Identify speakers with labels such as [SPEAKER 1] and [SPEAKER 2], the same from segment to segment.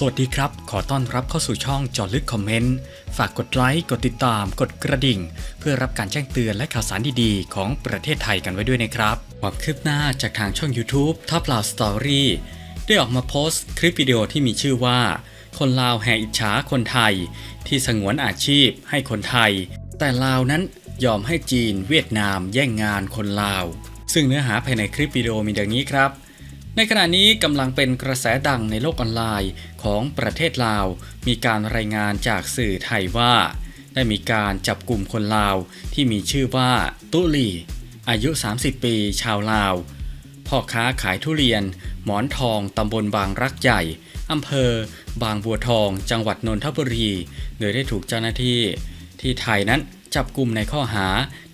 [SPEAKER 1] สวัสดีครับ ขอต้อนรับเข้าสู่ช่องจอลึกคอมเมนต์ ฝากกดไลค์ กดติดตาม กดกระดิ่ง เพื่อรับการแจ้งเตือนและข่าวสารดีๆ ของประเทศไทยกันไว้ด้วยนะครับความคืบหน้าจากทางช่อง YouTube Top l o u d Story ได้ออกมาโพสต์คลิปวิดีโอที่มีชื่อว่า คนลาวแห่อิจฉาคนไทย ที่สงวนอาชีพให้คนไทย แต่ลาวนั้นยอมให้จีน เวียดนาม แย่งงานคนลาว ซึ่งเนื้อหาภายในคลิปวิดีโอมีดังนี้ครับ ในขณะนี้กำลังเป็นกระแสดังในโลกออนไลน์ของประเทศลาว มีการรายงานจากสื่อไทยว่า ได้มีการจับกลุ่มคนลาวที่มีชื่อว่าตุลี อายุ 30 ปี ชาวลาว พ่อค้าขายทุเรียน หมอนทองตำบลบางรักใหญ่อำเภอ บางบัวทอง จังหวัดนนทบุรี โดยได้ถูกเจ้าหน้าที่ ที่ไทยนั้นจับกลุ่มในข้อหา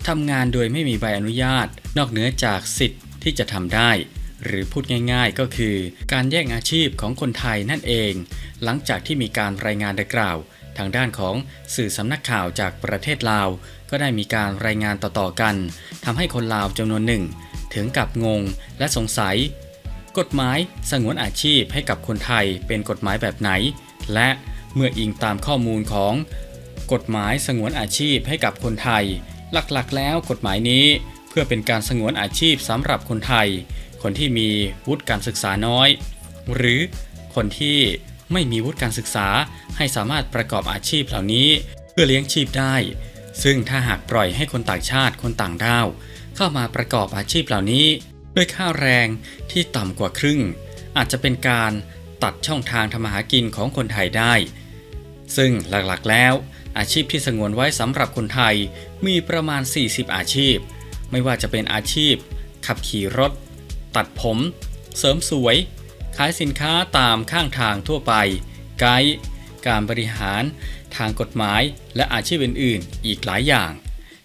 [SPEAKER 1] ทำงานโดยไม่มีใบอนุญาต นอกเหนือจากสิทธิ์ที่จะทำได้ หรือพูดง่ายๆก็คือ การแย่งอาชีพของคนไทยนั่นเอง หลังจากที่มีการรายงานดังกล่าว ทางด้านของสื่อสำนักข่าวจากประเทศลาว ก็ได้มีการรายงานต่อๆกันทำให้คนลาวจำนวนหนึ่ง ถึงกับงงและสงสัย กฎหมายสงวนอาชีพให้กับคนไทยเป็นกฎหมายแบบไหน และเมื่ออิงตามข้อมูลของกฎหมายสงวนอาชีพให้กับคนไทย หลักๆ แล้วกฎหมายนี้เพื่อเป็นการสงวนอาชีพสำหรับคนไทย คนที่มีวุฒิการศึกษาน้อย หรือคนที่ไม่มีวุฒิการศึกษาให้สามารถประกอบอาชีพเหล่านี้ เพื่อเลี้ยงชีพได้ ซึ่งถ้าหากปล่อยให้คนต่างชาติคนต่างด้าว เข้ามาประกอบอาชีพเหล่านี้ ด้วยค่าแรงที่ต่ำกว่าครึ่ง อาจจะเป็นการตัดช่องทางทำมาหากินของคนไทยได้ ซึ่งหลักๆแล้ว อาชีพที่สงวนไว้สำหรับคนไทยมีประมาณ 40 อาชีพ ไม่ว่าจะเป็นอาชีพ ขับขี่รถ ตัดผม เสริมสวย ขายสินค้าตามข้างทางทั่วไป ไกด์การบริหาร ทางกฎหมาย และอาชีพอื่นๆ อีกหลายอย่าง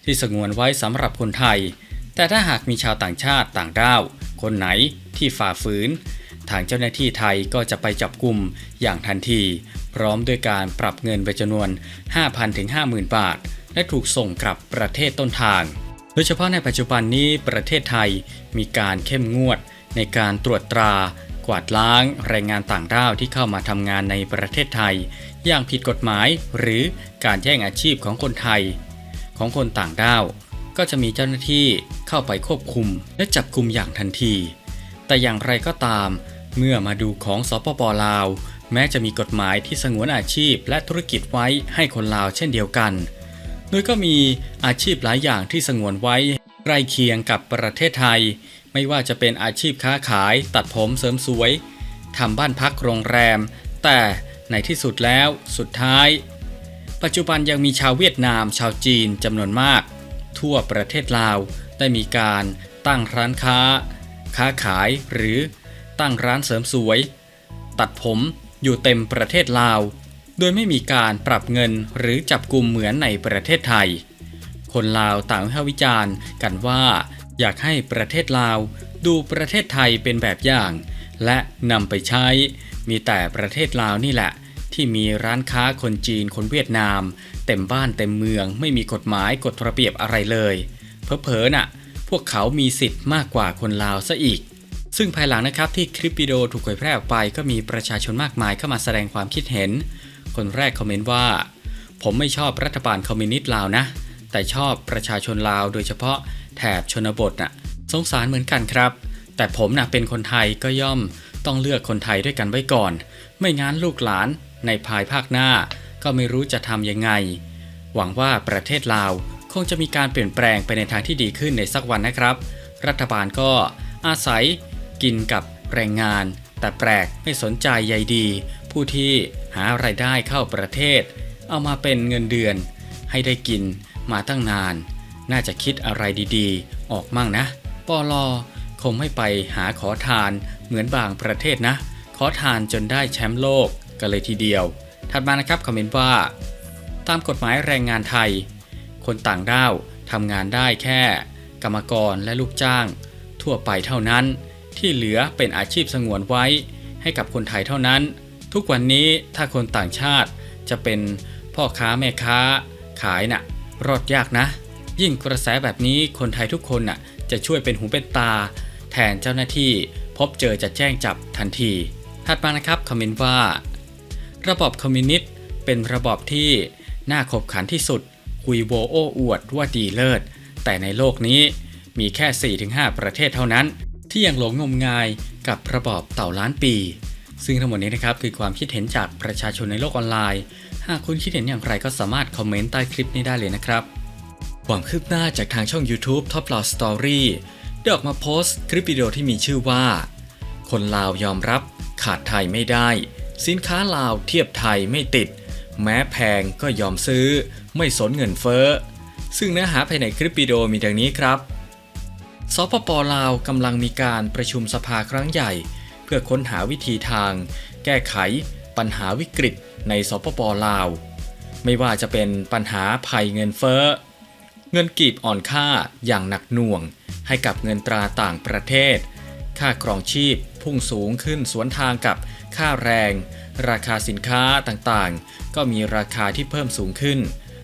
[SPEAKER 1] ที่สงวนไว้สำหรับคนไทย แต่ถ้าหากมีชาวต่างชาติต่างด้าว คนไหนที่ฝ่าฝืน ทางเจ้าหน้าที่ไทยก็จะไปจับกลุ่มอย่างทันที พร้อมด้วยการปรับเงินไปจำนวน 5,000ถึง50,000 บาท และถูกส่งกลับประเทศต้นทาง ดยเฉพาะในปัจจุบันนี้ประเทศไทยมีการเข้มงวดในการตรวจตรากวาดล้างแรงงานต่างด้าวที่เข้ามาทำงานในประเทศไทย อย่างผิดกฎหมายหรือการแย่งอาชีพของคนไทย ของคนต่างด้าว ก็จะมีเจ้าหน้าที่เข้าไปควบคุมและจับกลุ่มอย่างทันที แต่อย่างไรก็ตาม เมื่อมาดูของสปปลาว แม้จะมีกฎหมายที่สงวนอาชีพและธุรกิจไว้ให้คนลาวเช่นเดียวกัน โดยก็มีอาชีพหลายอย่างที่สงวนไว้ใกล้เคียงกับประเทศไทย ไม่ว่าจะเป็นอาชีพค้าขาย ตัดผมเสริมสวยทำบ้านพักโรงแรม แต่ในที่สุดแล้วสุดท้าย ปัจจุบันยังมีชาวเวียดนามชาวจีนจำนวนมาก ทั่วประเทศลาวได้มีการตั้งร้านค้า ค้าขายหรือตั้งร้านเสริมสวย ตัดผมอยู่เต็มประเทศลาว โดยไม่มีการปรับเงินหรือจับกลุ่มเหมือนในประเทศไทย คนลาวต่างวิพากษ์วิจารณ์กันว่าอยากให้ประเทศลาวดูประเทศไทยเป็นแบบอย่าง และนำไปใช้ มีแต่ประเทศลาวนี่แหละ ที่มีร้านค้าคนจีนคนเวียดนาม เต็มบ้านเต็มเมือง ไม่มีกฎหมายกฎระเบียบอะไรเลยเผลอๆน่ะ พวกเขามีสิทธิ์มากกว่าคนลาวซะอีก ซึ่งภายหลังนะครับที่คลิปวิดีโอถูกเผยแพร่ออกไปก็มีประชาชนมากมายเข้ามาแสดงความคิดเห็น คนแรกคอมเมนต์ว่า ผมไม่ชอบรัฐบาลคอมมิวนิสต์ลาวนะ แต่ชอบประชาชนลาวโดยเฉพาะแถบชนบทน่ะสงสารเหมือนกันครับ แต่ผมน่ะเป็นคนไทยก็ย่อมต้องเลือกคนไทยด้วยกันไว้ก่อน ไม่งั้นลูกหลานในภายภาคหน้า ก็ไม่รู้จะทำยังไง หวังว่าประเทศลาวคงจะมีการเปลี่ยนแปลงไปในทางที่ดีขึ้นในสักวันนะครับ รัฐบาลก็อาศัยกินกับแรงงาน แต่แปลกไม่สนใจใยดี ผู้ที่หาไรายได้เข้าประเทศ เอามาเป็นเงินเดือน ให้ได้กินมาตั้งนาน น่าจะคิดอะไรดีๆ ออกมั่งนะปอลอคงไม่ไปหาขอทานเหมือนบางประเทศนะ ขอทานจนได้แชมป์โลกกันเลยทีเดียว ถัดมานะครับคอมเมนต์ว่า ตามกฎหมายแรงงานไทย คนต่างด้าวทำงานได้แค่ กรรมกรและลูกจ้าง ทั่วไปเท่านั้น ที่เหลือเป็นอาชีพสงวนไว้ให้กับคนไทยเท่านั้น ทุกวันนี้ถ้าคนต่างชาติจะเป็นพ่อค้าแม่ค้าขายน่ะ รอดยากนะ ยิ่งกระแสแบบนี้คนไทยทุกคนน่ะจะช่วยเป็นหูเป็นตา แทนเจ้าหน้าที่ พบเจอจะแจ้งจับทันทีถัดมานะครับคอมเมนต์ว่า ระบอบคอมมิวนิสต์เป็นระบอบที่น่าขบขันที่สุด คุยโวโอ้อวดว่าดีเลิศ แต่ในโลกนี้มีแค่ 4-5 ประเทศเท่านั้น ที่ยังหลงงมงายกับระบอบเต่าล้านปี ซึ่งทั้งหมดนี้นะครับคือความคิดเห็นจากประชาชนในโลกออนไลน์ หากคุณคิดเห็นอย่างไรก็สามารถคอมเมนต์ใต้คลิปนี้ได้เลยนะครับ ความคืบหน้าจากทางช่อง YouTube Top Law Story ได้ออกมาโพสต์คลิปวิดีโอที่มีชื่อว่า คนลาวยอมรับขาดไทยไม่ได้ สินค้าลาวเทียบไทยไม่ติด แม้แพงก็ยอมซื้อ ไม่สนเงินเฟ้อ ซึ่งเนื้อหาภายในคลิปวิดีโอมีดังนี้ครับ สปปลาวกำลังมีการประชุมสภาครั้งใหญ่ พื่อค้นหาวิธีทาง แก้ไข ปัญหาวิกฤตในสปปลาว ไม่ว่าจะเป็นปัญหาภัยเงินเฟ้อ เงินกีบอ่อนค่าอย่างหนักหน่วง ให้กับเงินตราต่างประเทศ ค่าครองชีพพุ่งสูงขึ้นสวนทางกับค่าแรง ราคาสินค้าต่างๆ ก็มีราคาที่เพิ่มสูงขึ้น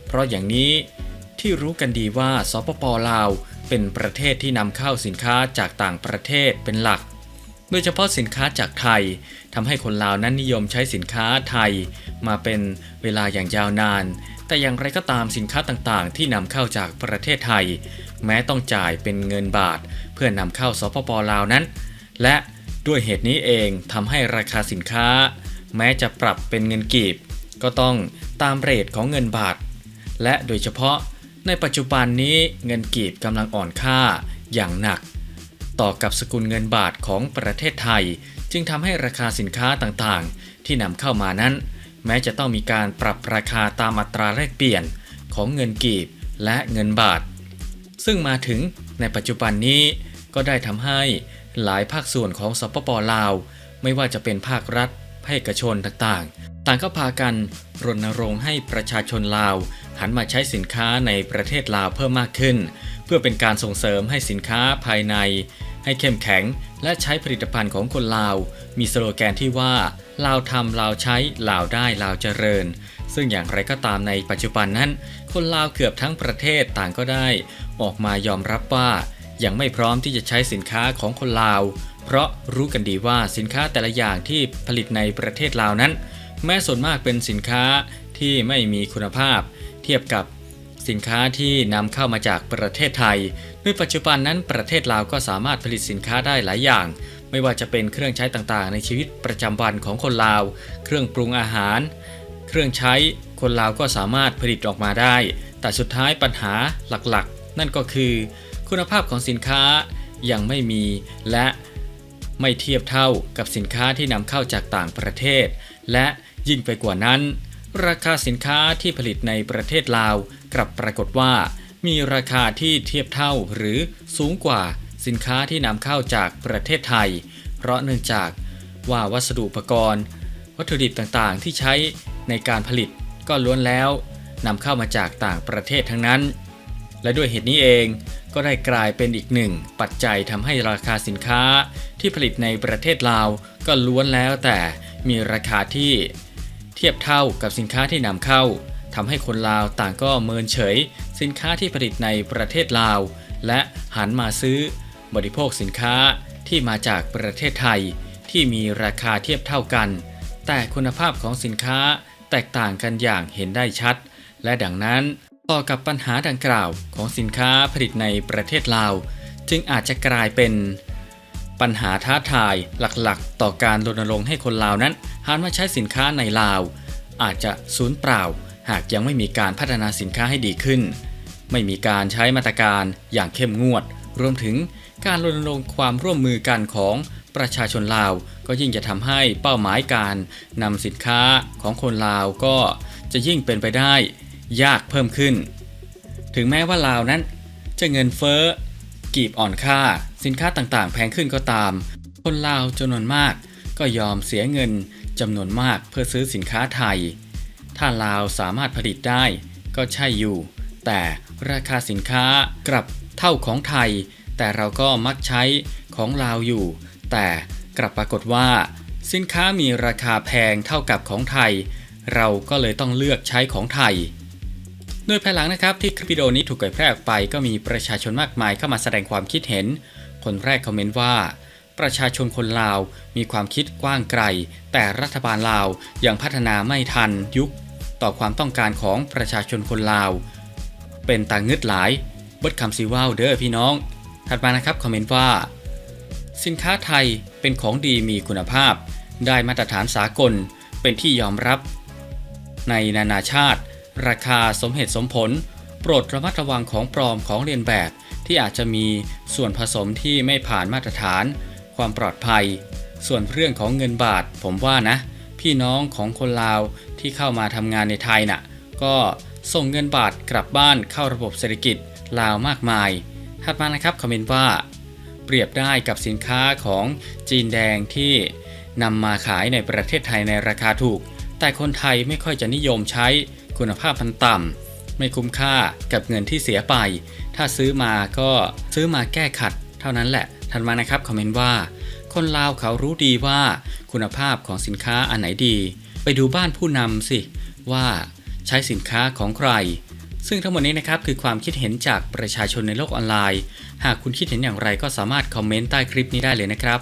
[SPEAKER 1] เพราะอย่างนี้ที่รู้กันดีว่าสปปลาวเป็นประเทศที่นำเข้าสินค้าจากต่างประเทศเป็นหลัก ดยเฉพาะสินค้าจากไทยทำให้คนลาวนั้นนิยมใช้สินค้าไทย มาเป็นเวลาอย่างยาวนาน แต่อย่างไรก็ตามสินค้าต่างๆ ที่นำเข้าจากประเทศไทย แม้ต้องจ่ายเป็นเงินบาท เพื่อนำเข้าสปปลาวนั้น และด้วยเหตุนี้เองทำให้ราคาสินค้า แม้จะปรับเป็นเงินกีบ ก็ต้องตามเรทของเงินบาท และโดยเฉพาะในปัจจุบันนี้เงินกีบกำลังอ่อนค่าอย่างหนัก ต่อกับสกุลเงินบาทของประเทศไทย จึงทำให้ราคาสินค้าต่างๆ ที่นำเข้ามานั้น แม้จะต้องมีการปรับราคาตามอัตราแลกเปลี่ยนของเงินกีบและเงินบาท ซึ่งมาถึงในปัจจุบันนี้ก็ได้ทำให้หลายภาคส่วนของสปปลาว ไม่ว่าจะเป็นภาครัฐภาคเอกชนต่างๆ ต่างก็พากันรณรงค์ให้ประชาชนลาว หันมาใช้สินค้าในประเทศลาวเพิ่มมากขึ้น เพื่อเป็นการส่งเสริมให้สินค้าภายใน ให้เข้มแข็ง และใช้ผลิตภัณฑ์ของคนลาว มีสโลแกนที่ว่าลาวทำลาวใช้ลาวได้ลาวเจริญ ซึ่งอย่างไรก็ตามในปัจจุบันนั้น คนลาวเกือบทั้งประเทศต่างก็ได้ ออกมายอมรับว่ายังไม่พร้อมที่จะใช้สินค้าของคนลาว เพราะรู้กันดีว่าสินค้าแต่ละอย่างที่ผลิตในประเทศลาวนั้น แม้ส่วนมากเป็นสินค้าที่ไม่มีคุณภาพ เทียบกับสินค้าที่นำเข้ามาจากประเทศไทยในปัจจุบันนั้นประเทศลาวก็สามารถผลิตสินค้าได้หลายอย่าง ไม่ว่าจะเป็นเครื่องใช้ต่างๆ ในชีวิตประจำวันของคนลาว เครื่องปรุงอาหาร เครื่องใช้คนลาวก็สามารถผลิตออกมาได้ แต่สุดท้ายปัญหาหลักๆ นั่นก็คือ คุณภาพของสินค้ายังไม่มีและไม่เทียบเท่ากับสินค้าที่นำเข้าจากต่างประเทศ และยิ่งไปกว่านั้น ราคาสินค้าที่ผลิตในประเทศลาวกลับปรากฏว่า มีราคาที่เทียบเท่าหรือสูงกว่าสินค้าที่นำเข้าจากประเทศไทย เพราะเนื่องจากว่าวัสดุอุปกรณ์ วัตถุดิบต่างๆ ที่ใช้ในการผลิตก็ล้วนแล้วนำเข้ามาจากต่างประเทศทั้งนั้น และด้วยเหตุนี้เองก็ได้กลายเป็นอีกหนึ่ง ปัจจัยทำให้ราคาสินค้าที่ผลิตในประเทศลาวก็ล้วนแล้วแต่มีราคาที่ เทียบเท่ากับสินค้าที่นำเข้าทำให้คนลาวต่างก็เมินเฉย สินค้าที่ผลิตในประเทศลาว และหันมาซื้อบริโภคสินค้าที่มาจากประเทศไทย ที่มีราคาเทียบเท่ากัน แต่คุณภาพของสินค้าแตกต่างกันอย่างเห็นได้ชัด และดังนั้นต่อกับปัญหาดังกล่าวของสินค้าผลิตในประเทศลาว จึงอาจจะกลายเป็น ปัญหาท้าทายหลักๆ ต่อการรณรงค์ให้คนลาวนั้นหันมาใช้สินค้าในลาว อาจจะสูญเปล่า หากยังไม่มีการพัฒนาสินค้าให้ดีขึ้น ไม่มีการใช้มาตรการอย่างเข้มงวด รวมถึงการรณรงค์ความร่วมมือกันของประชาชนลาวก็ยิ่งจะทำให้เป้าหมายการนำสินค้าของคนลาวก็จะยิ่งเป็นไปได้ ยากเพิ่มขึ้น ถึงแม้ว่าลาวนั้น จะเงินเฟ้อกีบอ่อนค่า สินค้าต่างๆ แพงขึ้นก็ตาม คนลาวจำนวนมาก ก็ยอมเสียเงินจำนวนมากเพื่อซื้อสินค้าไทย ถ้าลาวสามารถผลิตได้ก็ใช่อยู่ แต่ราคาสินค้ากลับเท่าของไทย แต่เราก็มักใช้ของลาวอยู่ แต่กลับปรากฏว่า สินค้ามีราคาแพงเท่ากับของไทย เราก็เลยต้องเลือกใช้ของไทยโดยภายหลังนะครับที่คลิปวิดีโอนี้ถูกเผยแพร่ออกไปก็มีประชาชนมากมายเข้ามาแสดงความคิดเห็น คนแรกคอมเมนต์ว่า ประชาชนคนลาวมีความคิดกว้างไกล แต่รัฐบาลลาวยังพัฒนาไม่ทันยุค ต่อความต้องการของประชาชนคนลาว เป็นต่างึดหลายเบิดคำซีว่าวเด้อพี่น้อง ถัดมานะครับคอมเมนต์ว่า สินค้าไทยเป็นของดีมีคุณภาพ ได้มาตรฐานสากลเป็นที่ยอมรับ ในนานาชาติ ราคาสมเหตุสมผล โปรดระมัดระวังของปลอมของเรียนแบบ ที่อาจจะมีส่วนผสมที่ไม่ผ่านมาตรฐาน ความปลอดภัย ส่วนเรื่องของเงินบาท ผมว่านะ พี่น้องของคนลาวที่เข้ามาทำงานในไทยน่ะ ก็ส่งเงินบาทกลับบ้านเข้าระบบเศรษฐกิจลาวมากมายถัดมานะครับคอมเมนต์ว่า เปรียบได้กับสินค้าของจีนแดงที่นำมาขายในประเทศไทยในราคาถูก แต่คนไทยไม่ค่อยจะนิยมใช้คุณภาพมันต่ำ ไม่คุ้มค่ากับเงินที่เสียไป ถ้าซื้อมาก็ซื้อมาแก้ขัด เท่านั้นแหละถัดมานะครับคอมเมนต์ว่า คนลาวเขารู้ดีว่าคุณภาพของสินค้าอันไหนดี ไปดูบ้านผู้นำสิว่าใช้สินค้าของใคร ซึ่งทั้งหมดนี้นะครับคือความคิดเห็นจากประชาชนในโลกออนไลน์ หากคุณคิดเห็นอย่างไรก็สามารถคอมเมนต์ใต้คลิปนี้ได้เลยนะครับ